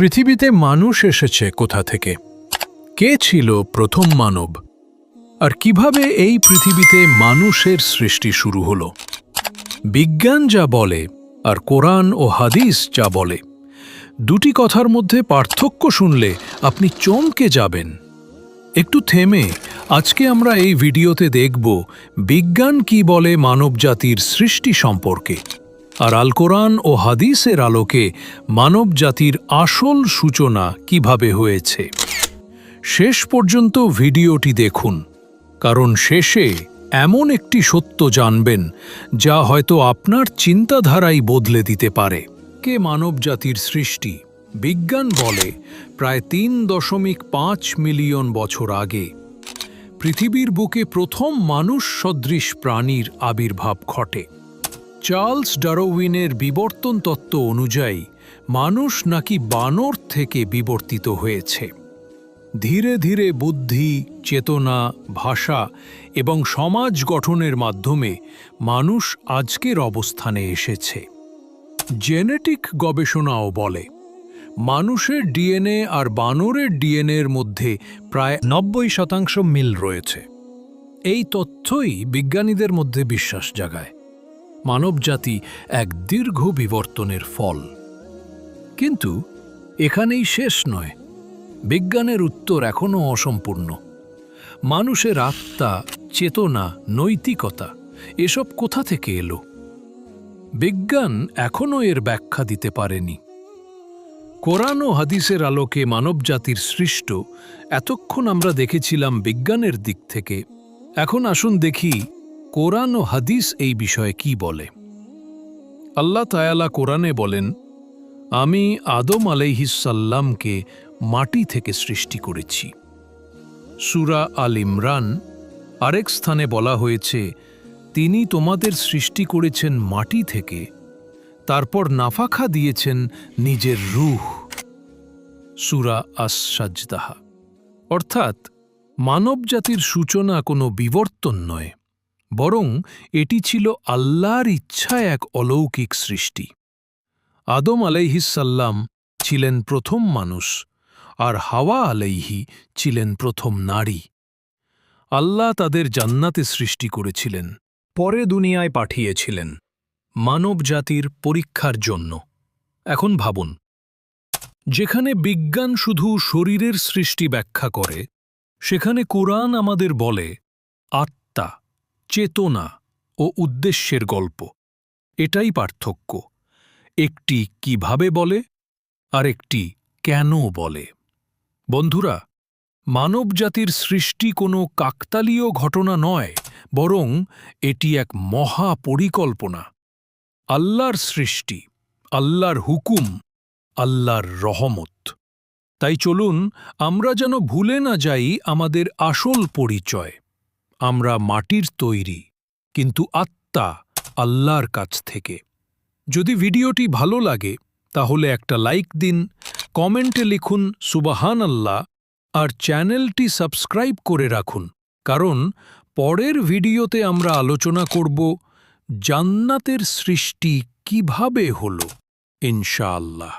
পৃথিবীতে মানুষ এসেছে কোথা থেকে? কে ছিল প্রথম মানব? আর কীভাবে এই পৃথিবীতে মানুষের সৃষ্টি শুরু হলো? বিজ্ঞান যা বলে আর কোরআন ও হাদিস যা বলে, দুটি কথার মধ্যে পার্থক্য শুনলে আপনি চমকে যাবেন। একটু থেমে আজকে আমরা এই ভিডিওতে দেখব বিজ্ঞান কি বলে মানবজাতির সৃষ্টি সম্পর্কে। আর আল কোরআন ও হাদিসের আলোকে মানবজাতির আসল সূচনা কীভাবে হয়েছে? শেষ পর্যন্ত ভিডিওটি দেখুন, কারণ শেষে এমন একটি সত্য জানবেন যা হয়তো আপনার চিন্তাধারাই বদলে দিতে পারে। কে মানবজাতির সৃষ্টি? বিজ্ঞান বলে প্রায় তিন দশমিক পাঁচ মিলিয়ন বছর আগে। পৃথিবীর বুকে প্রথম মানুষ সদৃশ প্রাণীর আবির্ভাব ঘটে। চার্লস ডারোউইনের বিবর্তন তত্ত্ব অনুযায়ী, মানুষ নাকি বানর থেকে বিবর্তিত হয়েছে। ধীরে ধীরে বুদ্ধি, চেতনা, ভাষা এবং সমাজ গঠনের মাধ্যমে মানুষ আজকের অবস্থানে এসেছে। জেনেটিক গবেষণাও বলে, মানুষের ডিএনএ আর বানরের ডিএনএর মধ্যে প্রায় নব্বই শতাংশ মিল রয়েছে। এই তথ্যই বিজ্ঞানীদের মধ্যে বিশ্বাস জাগায়। মানবজাতি এক দীর্ঘ বিবর্তনের ফল। কিন্তু এখানেই শেষ নয়। বিজ্ঞানের উত্তর এখনও অসম্পূর্ণ। মানুষের আত্মা, চেতনা, নৈতিকতা, এসব কোথা থেকে এলো? বিজ্ঞান এখনও এর ব্যাখ্যা দিতে পারেনি। কোরআন ও হাদিসের আলোকে মানবজাতির সৃষ্ট এতক্ষণ আমরা দেখেছিলাম বিজ্ঞানের দিক থেকে। এখন আসুন দেখি কোরআন ও হাদিস এই বিষয়ে কি বলে? আল্লাহ তায়ালা কোরআনে বলেন, আমি আদম আলাইহিসাল্লামকে মাটি থেকে সৃষ্টি করেছি। সুরা আল ইমরান আরেক স্থানে বলা হয়েছে, তিনি তোমাদের সৃষ্টি করেছেন মাটি থেকে, তারপর নাফাখা দিয়েছেন নিজের রুহ। সুরা আস সাজদাহা অর্থাৎ মানবজাতির সূচনা কোনো বিবর্তন নয়। বরং এটি ছিল আল্লাহর ইচ্ছায় এক অলৌকিক সৃষ্টি। আদম আলাইহিসাল্লাম ছিলেন প্রথম মানুষ আর হাওয়া আলাইহি ছিলেন প্রথম নারী। আল্লাহ তাদের জান্নাতে সৃষ্টি করেছিলেন, পরে দুনিয়ায় পাঠিয়েছিলেন মানবজাতির পরীক্ষার জন্য। এখন ভাবুন, যেখানে বিজ্ঞান শুধু শরীরের সৃষ্টি ব্যাখ্যা করে, সেখানে কোরআন আমাদের বলে, আত্মা চেতনা ও উদ্দেশ্যের গল্প। এটাই পার্থক্য। একটি কীভাবে বলে আর একটি কেন বলে। বন্ধুরা, মানবজাতির সৃষ্টি কোনো কাকতালীয় ঘটনা নয়, বরং এটি এক মহা পরিকল্পনা আল্লাহর সৃষ্টি, আল্লাহর হুকুম, আল্লাহর রহমত। তাই চলুন আমরা যেন ভুলে না যাই আমাদের আসল পরিচয়। আমরা মাটির তৈরি, কিন্তু আত্মা আল্লাহর কাছ থেকে। যদি ভিডিওটি ভালো লাগে, তাহলে একটা লাইক দিন, কমেন্টে লিখুন সুবাহান আল্লাহ আর চ্যানেলটি সাবস্ক্রাইব করে রাখুন, কারণ পরের ভিডিওতে আমরা আলোচনা করব জান্নাতের সৃষ্টি কীভাবে হল, ইনশাআল্লাহ।